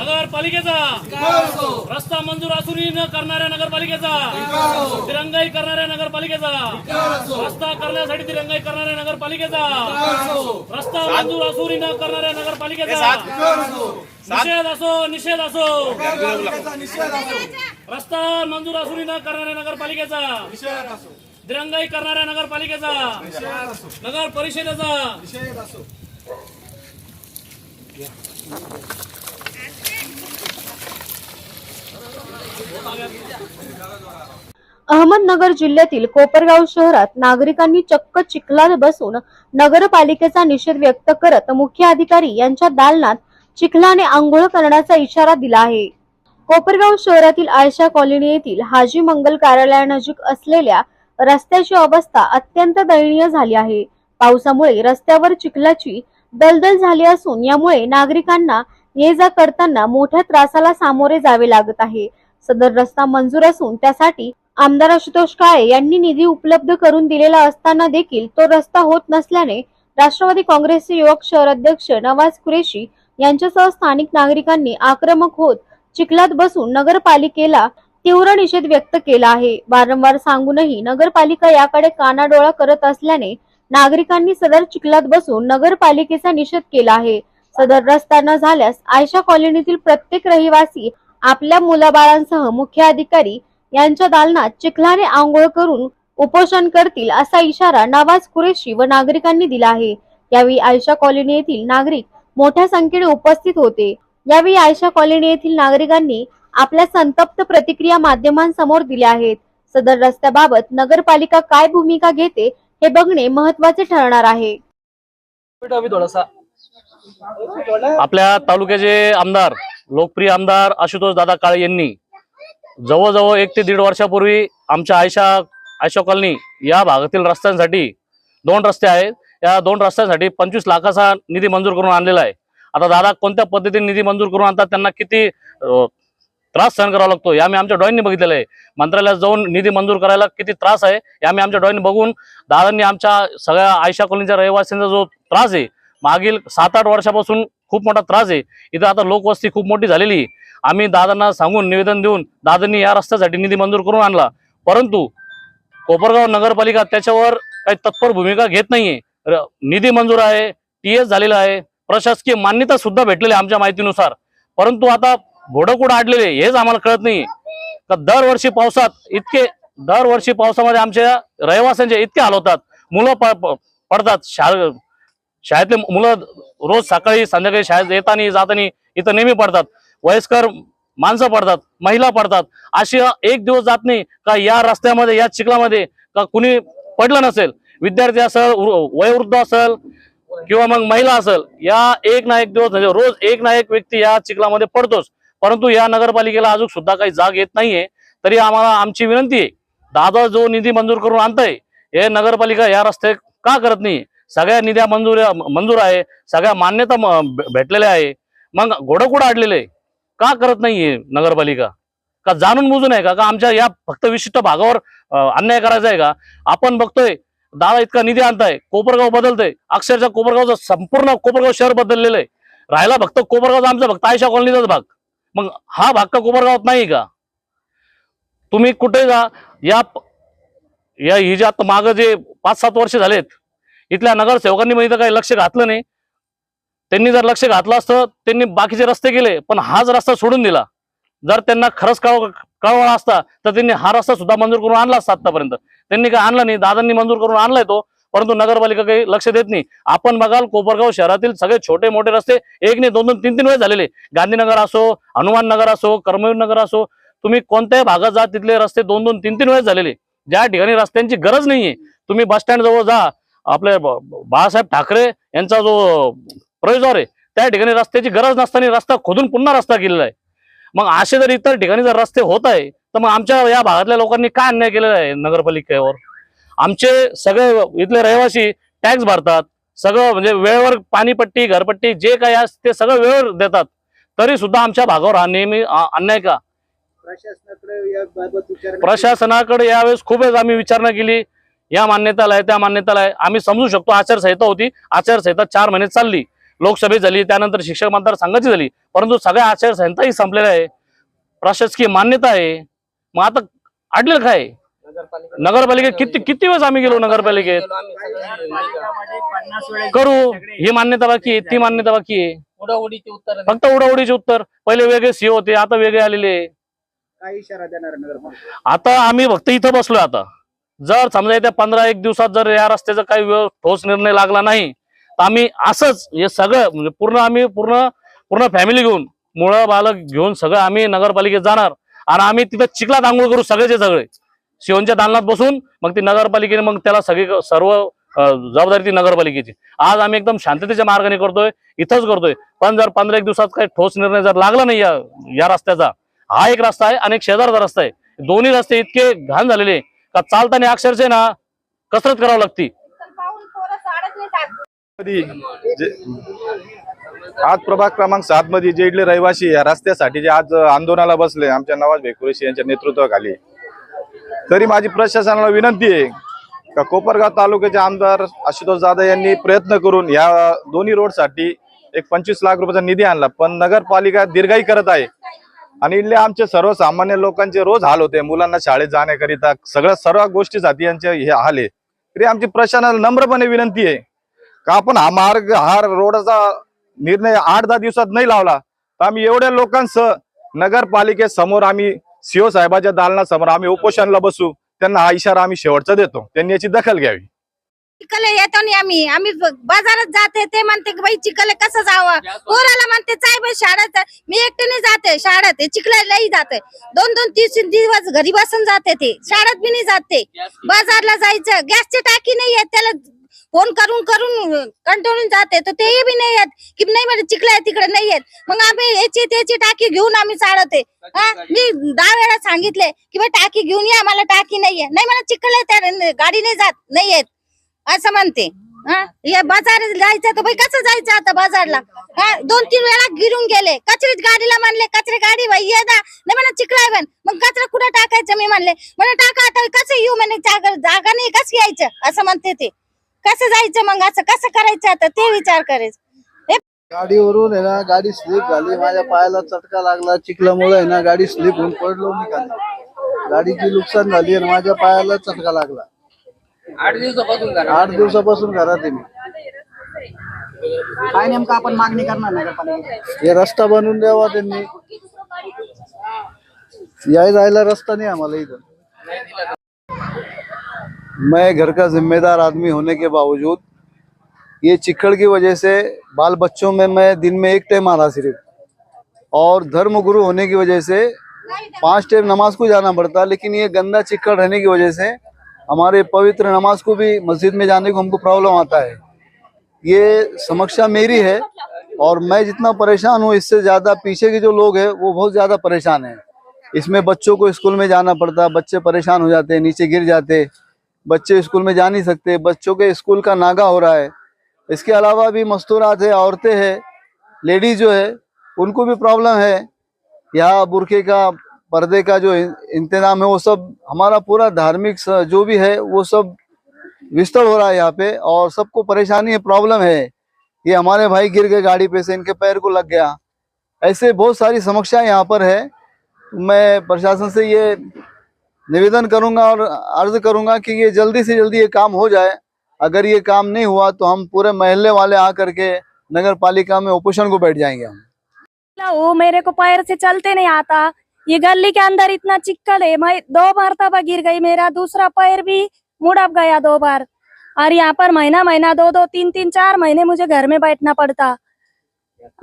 नगरपालिकेचा. रस्ता मंजूर असूनही न करणाऱ्या नगरपालिकेचा. तिरंगाई करणाऱ्या नगरपालिकेचा. रस्ता करण्यासाठी तिरंगाई करणाऱ्या नगरपालिकेचा. रस्ता मंजूर असूनही न करणाऱ्या नगरपालिकेचा. निषेध असो निषेध असो. रस्ता मंजूर असूनही न करणाऱ्या नगरपालिकेचा. दिरंगाई करणाऱ्या नगरपालिकेचा. नगर परिषदेचा अहमदनगर जिल्ह्यातील कोपरगाव शहरात नागरिकांनी चक्क चिखलात बसून नगरपालिकेचा निषेध व्यक्त करत मुख्य अधिकारी यांच्या दालनात चिखलाने आंघोळ करण्याचा इशारा दिला आहे. कोपरगाव शहरातील आयशा कॉलनी येथील हाजी मंगल कार्यालयानजीक असलेल्या रस्त्याची अवस्था अत्यंत दयनीय झाली आहे. पावसामुळे रस्त्यावर चिखलाची दलदल झाली असून यामुळे नागरिकांना ये जा करताना मोठ्या त्रासाला सामोरे जावे लागत आहे. सदर रस्ता मंजूर असून त्यासाठी आमदार आशुतोष काळे यांनी निधी उपलब्ध करून दिलेला असताना देखील तो रस्ता होत नसल्याने राष्ट्रवादी काँग्रेसचे युवक शहर अध्यक्ष नवाज कुरेशी यांच्यासह स्थानिक नागरिकांनी आक्रमक होत चिखलात बसून नगरपालिकेला तीव्र निषेध व्यक्त केला आहे. वारंवार सांगूनही नगरपालिका याकडे कानाडोळा करत असल्याने नागरिकांनी सदर चिखलात बसून नगरपालिकेचा निषेध केला आहे. सदर रस्ता न झाल्यास आयशा कॉलनीतील प्रत्येक रहिवासी आपल्या मुलाबाळांसह मुख्य अधिकारी यांच्या दालनात चिखलाने आंघोळ करून उपोषण करतील असा इशारा नवाज कुरेशी व नागरिकांनी दिला आहे. यावेळी आयशा कॉलनी येथील नागरिक मोठ्या संख्येने उपस्थित होते. यावेळी आयशा कॉलनी येथील नागरिकांनी आपल्या संतप्त प्रतिक्रिया माध्यमांसमोर दिल्या आहेत. सदर रस्त्याबाबत नगरपालिका काय भूमिका घेते हे बघणे महत्त्वाचे ठरणार आहे. अभी थोड़ा सा आपल्या तालुक्याचे आमदार लोकप्रिय आमदार आशुतोष दादा काळे यांनी जवळजवळ एक ते दीड वर्षापूर्वी आमच्या आयशा आयशा कॉलनी या भागातील रस्त्यांसाठी दोन रस्ते आहेत. या दोन रस्त्यांसाठी पंचवीस लाखाचा निधी मंजूर करून आणलेला आहे. आता दादा कोणत्या पद्धतीने निधी मंजूर करून आणतात? त्यांना किती त्रास सहन करावा लागतो. हे आम्ही आमच्या डॉईंनी बघितलेलं आहे. मंत्रालयात जाऊन निधी मंजूर करायला किती त्रास आहे हे आम्ही आमच्या डॉईंनी बघून दादांनी आमच्या सगळ्या आयशा कॉलनीच्या रहिवासींचा जो त्रास आहे मागील सात आठ वर्षापासून खूप मोठा त्रास आहे. इथं आता लोकवस्ती खूप मोठी झालेली आहे. आम्ही दादांना सांगून निवेदन देऊन दादांनी या रस्त्यासाठी निधी मंजूर करून आणला. परंतु कोपरगाव नगरपालिका त्याच्यावर काही तत्पर भूमिका घेत नाहीये. निधी मंजूर आहे टी एस झालेला आहे. प्रशासकीय मान्यता सुद्धा भेटलेली आहे आमच्या माहितीनुसार. परंतु आता घोडं कुठं अडलेले हेच आम्हाला कळत नाही. का दरवर्षी पावसात इतके दरवर्षी पावसामध्ये आमच्या रहिवाशांचे इतके हाल होतात मुलं प- पडतात. शाळ शाळेतले मुलं रोज सकाळी संध्याकाळी शाळेत येताना जाताना इथं नेहमी पडतात. वयस्कर माणसं पडतात महिला पडतात. अशी एक दिवस जात नाही. का या रस्त्यामध्ये या चिखलामध्ये का कुणी पडलं नसेल? विद्यार्थी असेल वयोवृद्ध असेल किंवा मग महिला असेल या एक ना एक दिवस म्हणजे रोज एक ना एक व्यक्ती या चिखलामध्ये पडतोच. परंतु या नगरपालिकेला अजून सुद्धा काही जाग येत नाहीये. तरी आम्हाला आमची विनंती आहे दादा जो निधी मंजूर करून आणताय हे नगरपालिका या रस्ते का करत नाही? सगळ्या निध्या मंजूर मंजूर आहे सगळ्या मान्यता भेटलेल्या आहे. मग घोडं कुठं अडलेले का करत नाहीये नगरपालिका? का जाणून बुजून आहे का? का आमच्या या फक्त विशिष्ट भागावर अन्याय करायचा आहे का? आपण बघतोय दादा इतका निधी आणताय कोपरगाव बदलतंय. अक्षरशः कोपरगावचं संपूर्ण कोपरगाव शहर बदललेलं आहे. राहिला फक्त कोपरगावचा आमचा फक्त आयशा कॉलनीचाच भाग. मग हा भाग का कोपरगावात नाही का? तुम्ही कुठे जा या या ही जे आता मागं जे पाच सात वर्ष झालेत इथल्या नगरसेवकांनी मग इथं काही लक्ष घातलं नाही. त्यांनी जर लक्ष घातलं असतं त्यांनी बाकीचे रस्ते केले पण हाच रस्ता सोडून दिला. जर त्यांना खरंच कळ कळवळा असता तर त्यांनी हा रस्ता सुद्धा मंजूर करून आणला असता आतापर्यंत. त्यांनी काय आणला नाही दादांनी मंजूर करून आणलाय तो. परंतु नगरपालिका काही लक्ष देत नाही. आपण बघाल कोपरगाव शहरातील सगळे छोटे मोठे रस्ते एक नाही दोन दोन तीन तीन वेळ झालेले गांधीनगर असो हनुमान नगर असो कर्मवीर नगर असो तुम्ही कोणत्याही भागात जा तिथले रस्ते दोन दोन तीन तीन वेळेस झालेले ज्या ठिकाणी रस्त्यांची गरज नाहीये तुम्ही बस स्टँड जवळ जा. आपले बाळासाहेब ठाकरे यांचा जो प्रयोजर आहे त्या ठिकाणी रस्त्याची गरज नसताना रस्ता खोदून पुन्हा रस्ता केलेला आहे. मग असे जर इतर ठिकाणी जर रस्ते होत आहे तर मग आमच्या या भागातल्या लोकांनी काय अन्याय केलेला आहे नगरपालिकेवर? आमचे सगळे इथले रहिवासी टॅक्स भरतात. सगळं म्हणजे वेळेवर पाणीपट्टी घरपट्टी जे काही असते ते सगळं वेळेवर देतात. तरी सुद्धा आमच्या भागावर हा नेहमी अन्याय का? प्रशासनाकडे यावेळेस खूप वेळेस आम्ही विचारणा केली. या मान्यताला आहे त्या मान्यताला आहे. आम्ही समजू शकतो आचारसंहिता होती. आचारसंहिता चार महिने चालली. लोकसभेत झाली त्यानंतर शिक्षक मतदारसंघाची झाली. परंतु सगळ्या आचारसंहिताही संपलेल्या आहे. प्रशासकीय मान्यता आहे. मग आता अडलेलं काय नगरपालिकेत किती किती वेळेस आम्ही गेलो नगरपालिकेत? करू. ही मान्यता बाकी आहे ती मान्यता बाकी आहे. उडाउडीची उत्तर फक्त उडाउडीचे उत्तर. पहिले वेगळे सीओ होते आता वेगळे आलेले आहे. काय इशारा देणार नगरपालिका आता आम्ही फक्त इथं बसलोय आता. जर समजा येत्या पंधरा एक दिवसात जर या रस्त्याचा काही व्यव- ठोस निर्णय लागला नाही तर आम्ही असंच हे सगळं म्हणजे पूर्ण आम्ही पूर्ण पूर्ण फॅमिली घेऊन मुळं बालक घेऊन सगळं आम्ही नगरपालिकेत जाणार. आणि आम्ही तिथं चिखलात आंघोळ करू सगळेचे सगळे. शिवनच्या दालनात बसून मग ती नगरपालिकेने मग त्याला सगळी सर्व जबाबदारी ती नगरपालिकेची. आज आम्ही एकदम शांततेच्या मार्गाने करतोय इथंच करतोय. पण जर पंधरा एक दिवसात काही ठोस निर्णय जर लागला नाही या या रस्त्याचा हा एक रस्ता आहे आणि एक शेजारचा रस्ता आहे. दोन्ही रस्ते इतके घाण झालेले का चालताना अक्षरशः ना कसरत करावं लागती. आज प्रभाग क्रमांक सात मध्ये जे इथले रहिवासी या रस्त्यासाठी जे आज आंदोलनाला बसले आमच्या नवाज भेकुरेशी यांच्या नेतृत्वाखाली. तरी माझी प्रशासनाला विनंती आहे का कोपरगाव तालुक्याचे आमदार आशुतोष जाधव यांनी प्रयत्न करून या दोन्ही रोडसाठी एक पंचवीस लाख रुपयाचा निधी आणला. पण नगरपालिका दीर्घाई करत आहे. आणि इथले आमचे सर्वसामान्य लोकांचे रोज हाल होते. मुलांना शाळेत जाण्याकरिता सगळ्या सर्व गोष्टीसाठी यांचे हे हाल आहे. तरी आमची प्रशासनाला नम्रपणे विनंती आहे का आपण हा मार्ग हा रोडचा निर्णय आठ दहा दिवसात नाही लावला. तर आम्ही एवढ्या लोकांसह नगरपालिकेसमोर आम्ही सीओ साहेबाच्या दालनासमोर आम्ही उपोषणला बसू त्यांना हा इशारा आम्ही शेवटचा देतो. त्यांनी याची दखल घ्यावी. चिखल येतो नाही आम्ही. आम्ही बाजारात जाते ते म्हणते की बाई चिखल कसं जावं? पोराला म्हणते चाय बाई शाळेत. मी एकटीने जाते शाळेत. चिखलाही जाते. दोन दोन तीन तीन दिवस घरी बसून जाते ते. शाळेत बी नाही जाते बाजारला जायचं. गॅसची टाकी नाही येत त्याला फोन करून करून कंटाळून जाते. तर तेही बी नाही येत की नाही म्हणजे चिखला आहे तिकडे नाही येत मग आम्ही याची त्याची टाकी घेऊन आम्ही चालवते हा? मी दहा वेळा सांगितले की बाई टाकी घेऊन या मला टाकी नाहीये नाही मला चिखल त्या गाडी नाही जात नाही येत असं म्हणते. हा? बाजार जायचं तर बाई कसं जायचं आता बाजारला? हा? दोन तीन वेळा गिरून गेले. कचरीच गाडीला म्हणले कचरे गाडी बाई ये दा नाही म्हणा चिखलाय बन मग कचरा कुठं टाकायचं मी म्हणले म्हणे टाका आता कसं येऊ म्हणे जागा जागा नाही कसं यायचं? असं म्हणते ते. कसं जायचं मग? असं कसं करायचं आता? ते विचार करायचं गाडीवरून आहे ना गाडी स्लिप झाली. माझ्या पायाला चटका लागला चिखल्यामुळे आहे ना गाडी स्लिप होऊन पडलो मी खाली. गाडीची नुकसान झाली आणि माझ्या पायाला चटका लागला. आठ दिवसापासून आठ दिवसापासून घरात आहे मी. काय नेमकं आपण मागणी करणार नगरपालिकेत हे रस्ता बनवून द्यावा त्यांनी. याय जायला रस्ता नहीं हमारा इधर मैं घर का जिम्मेदार आदमी होने के बावजूद ये चिक्कड़ की वजह से बाल बच्चों में मैं दिन में एक टाइम आ रहा सिर्फ़। और धर्म गुरु होने की वजह से पाँच टाइम नमाज़ को जाना पड़ता, लेकिन ये गंदा चिक्कड़ रहने की वजह से हमारे पवित्र नमाज़ को भी मस्जिद में जाने को हमको प्रॉब्लम आता है। ये समस्या मेरी है और मैं जितना परेशान हूँ, इससे ज़्यादा पीछे के जो लोग हैं, वो बहुत ज़्यादा परेशान हैं। इसमें बच्चों को स्कूल में जाना पड़ता, बच्चे परेशान हो जाते नीचे गिर जाते बच्चे स्कूल में जा नहीं सकते, बच्चों के स्कूल का नागा हो रहा है। इसके अलावा भी मस्तूरात है, औरतें हैं, लेडीज़ जो है, उनको भी प्रॉब्लम है। यहाँ बुरखे का, पर्दे का जो इंतज़ाम है, वो सब हमारा पूरा धार्मिक जो भी है, वो सब विस्तर हो रहा है यहाँ पे और सबको परेशानी है, प्रॉब्लम है। ये हमारे भाई गिर गए गाड़ी पे से, इनके पैर को लग गया। ऐसे बहुत सारी समस्याएँ यहाँ पर है। मैं प्रशासन से ये निवेदन करूँगा और अर्ज़ करूँगा कि ये जल्दी से जल्दी ये काम हो जाए। अगर ये काम नहीं हुआ तो हम पूरे महल्ले वाले आ करके नगर पालिका में उपोषण को बैठ जाएँगे हम। वो मेरे को पैर से चलते नहीं आता। ये गली के अंदर इतना चिक्कल है, मैं दो मरतबा गिर गई, मेरा दूसरा पैर भी मुड़प गया दो बार। और यहाँ पर महीना महीना, दो दो, तीन तीन, चार महीने मुझे घर में बैठना पड़ता।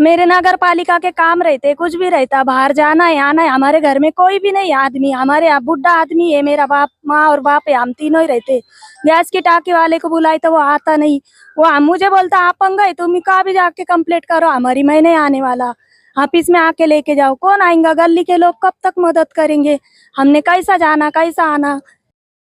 मेरे नगर पालिका के काम रहते, कुछ भी रहता, बाहर जाना है, आना है, हमारे घर में कोई भी नहीं आदमी, हमारे यहाँ बुढ़ा आदमी है, मेरा बाप, माँ और बाप है, हम तीनों ही रहते। गैस की टाके वाले को बुलाए तो वो आता नहीं। वो मुझे बोलता, आप है, तुम कहा भी जाके कंप्लेंट करो, हमारी मैं नहीं आने वाला। ऑफ़िस में आके लेके जाओ, कौन आएगा? गली के लोग कब तक मदद करेंगे? हमने कैसा जाना, कैसा आना?